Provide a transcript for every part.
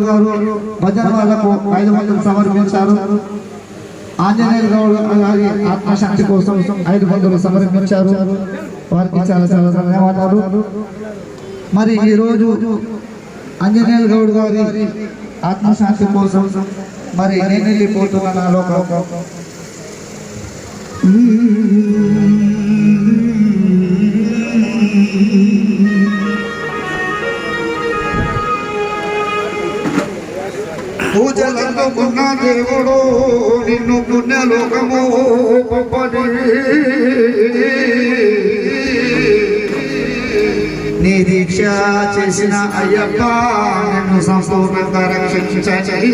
గారు భజన వాళ్ళకు ఐదు వందలు సమర్పించారు. ఆంజనేయులు గౌడ్ గారి ఆత్మశాంతి కోసం ఐదు వందలు సమర్పించారు. వారికి చాలా చాలా ధన్యవాదాలు. మరి ఈ రోజు ఆంజనేయులు గౌడ్ గారి ఆత్మశాంతి కోసం మరి నేను వెళ్ళిపోతున్నాను లోకం. పూజలందుకున్న దేవుడు నిన్ను పుణ్యలోకము పంపని నీ దీక్ష చేసిన అయ్యప్ప నిన్ను సంపూర్ణంగా రక్షించని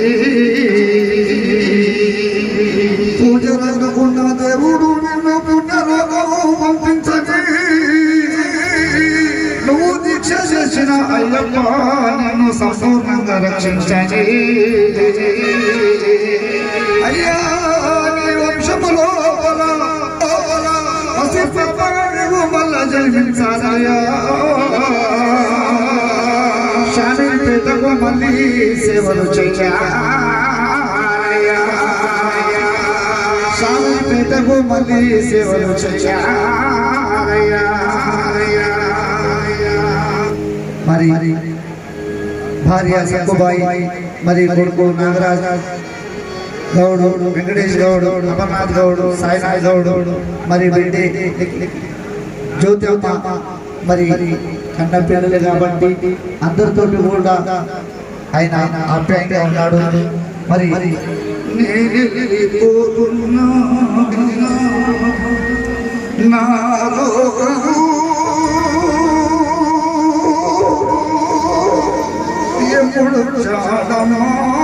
దీక్ష అయ్యప్ప నన్ను సంపూర్ణంగా రక్షించని అయ్యా నీ వంశములో బల, ఓ మళ్ళా జన్మించాలయ్యా శాని మళ్ళీ సేవలు చెయ్యాలయ్యా పేదకు మళ్ళీ సేవలు చెయ్యాలయ్యా మరి భార్య సక్కుబాయి మరి కొడుకు నాగరాజ్ గౌడ్ వెంకటేష్ గౌడ్ అమర్నాథ్ గౌడ్ సాయినాథ్ గౌడ్ మరి బిడ్డే జ్యోతిమ్మ మరి కన్న పిల్లలు కాబట్టి అందరితో కూడా ఆయన ఆప్యాయంగా ఉన్నాడు మరి నేనెళ్ళిపోతున్నా నా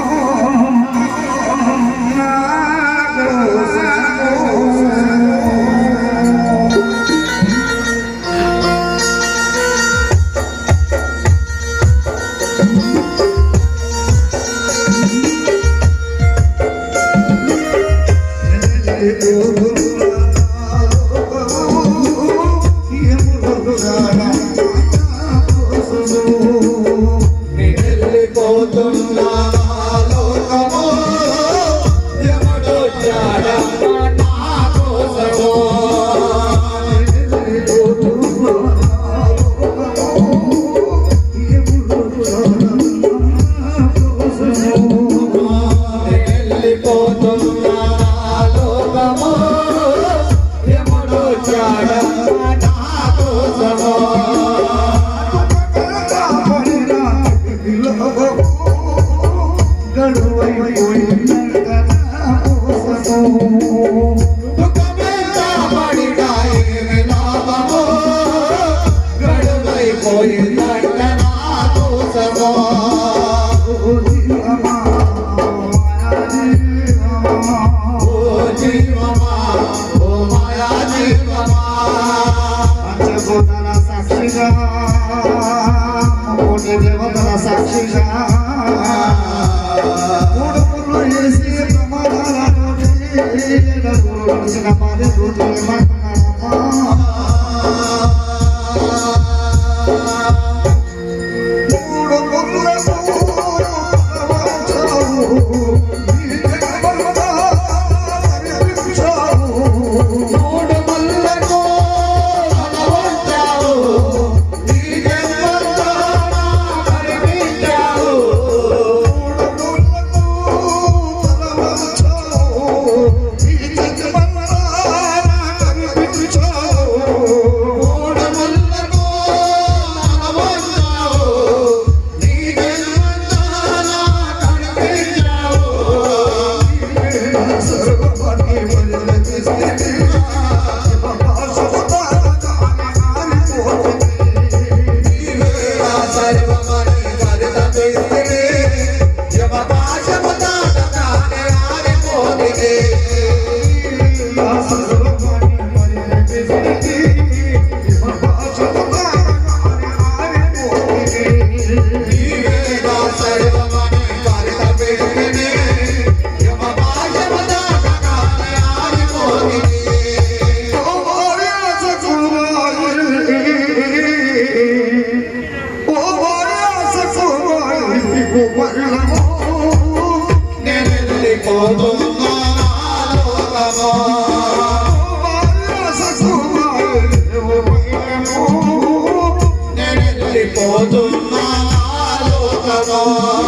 లోకమా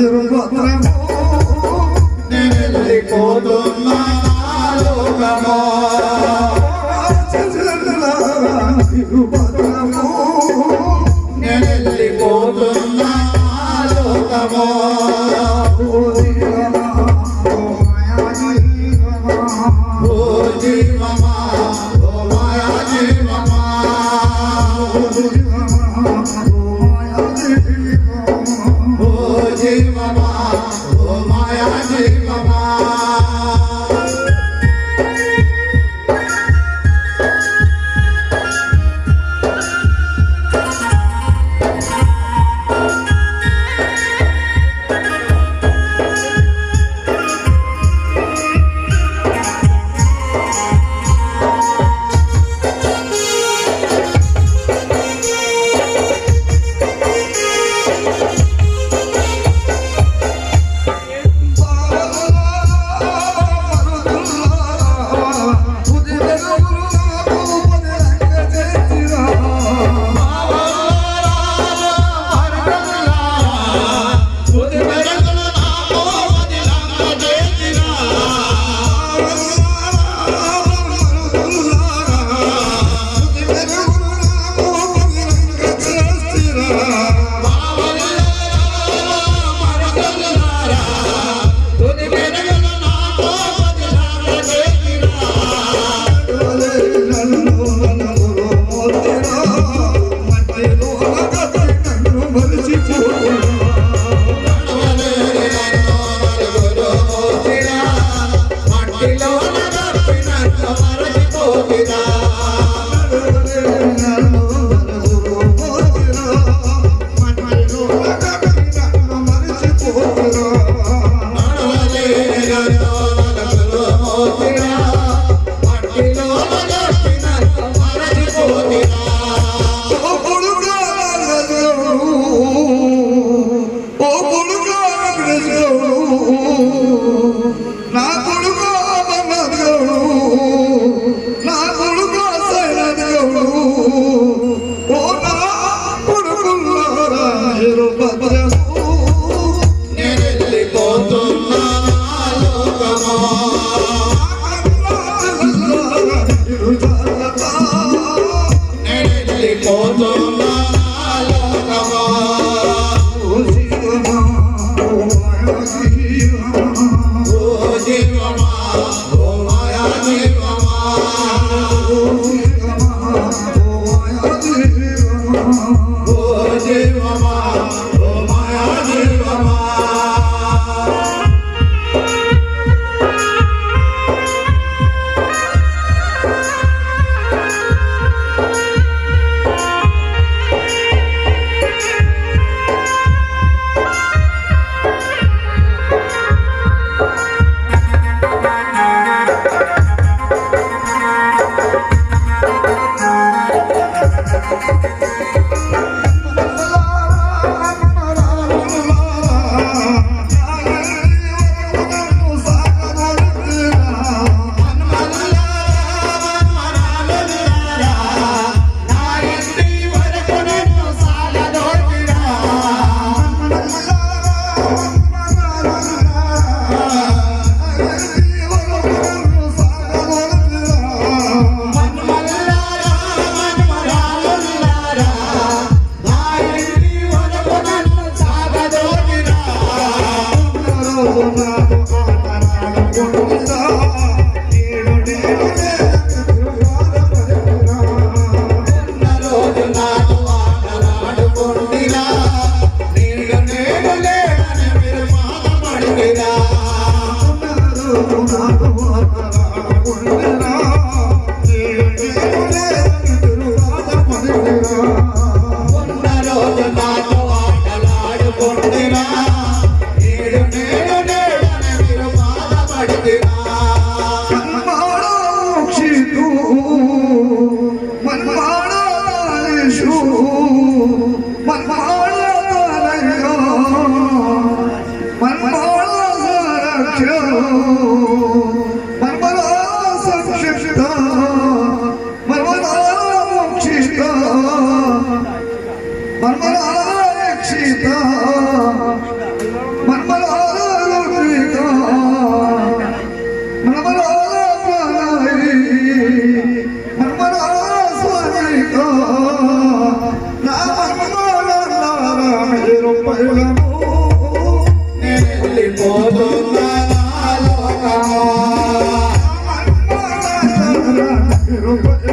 చంద్రమ్మ వెళ్ళిపోతున్నా లోకమా వెళ్ళిపోతున్నా లోకమో? ও যে உள்ள వెళ్ళిపోతున్నా వెళ్ళిపోతున్నా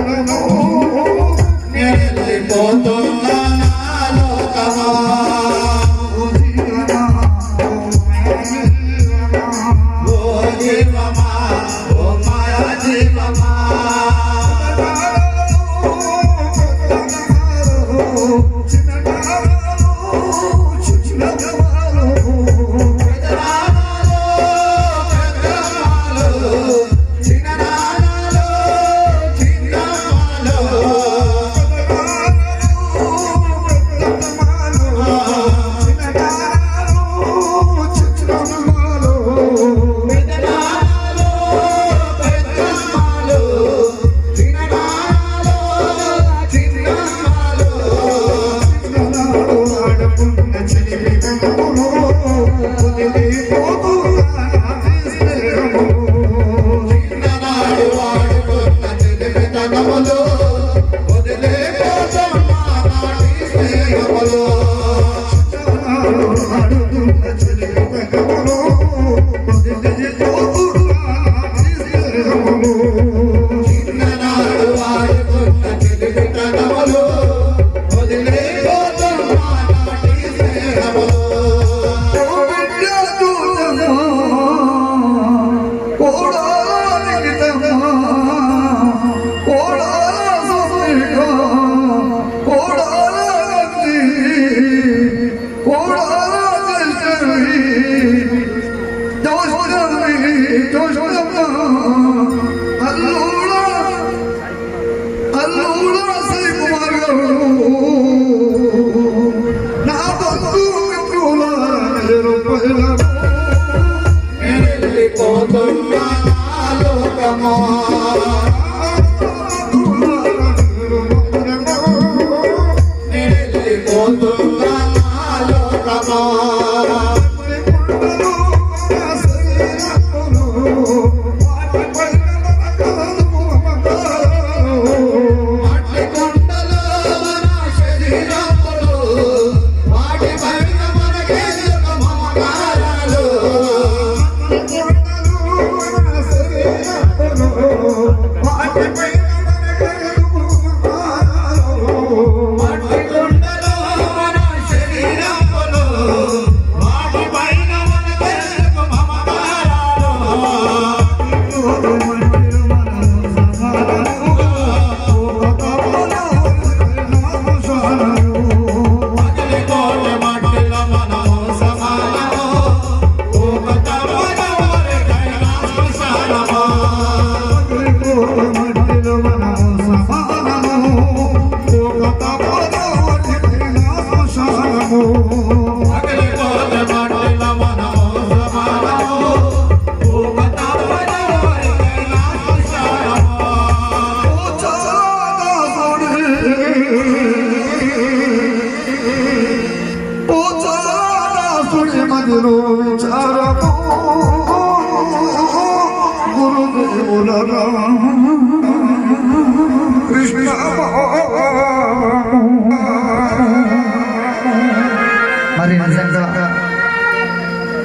song.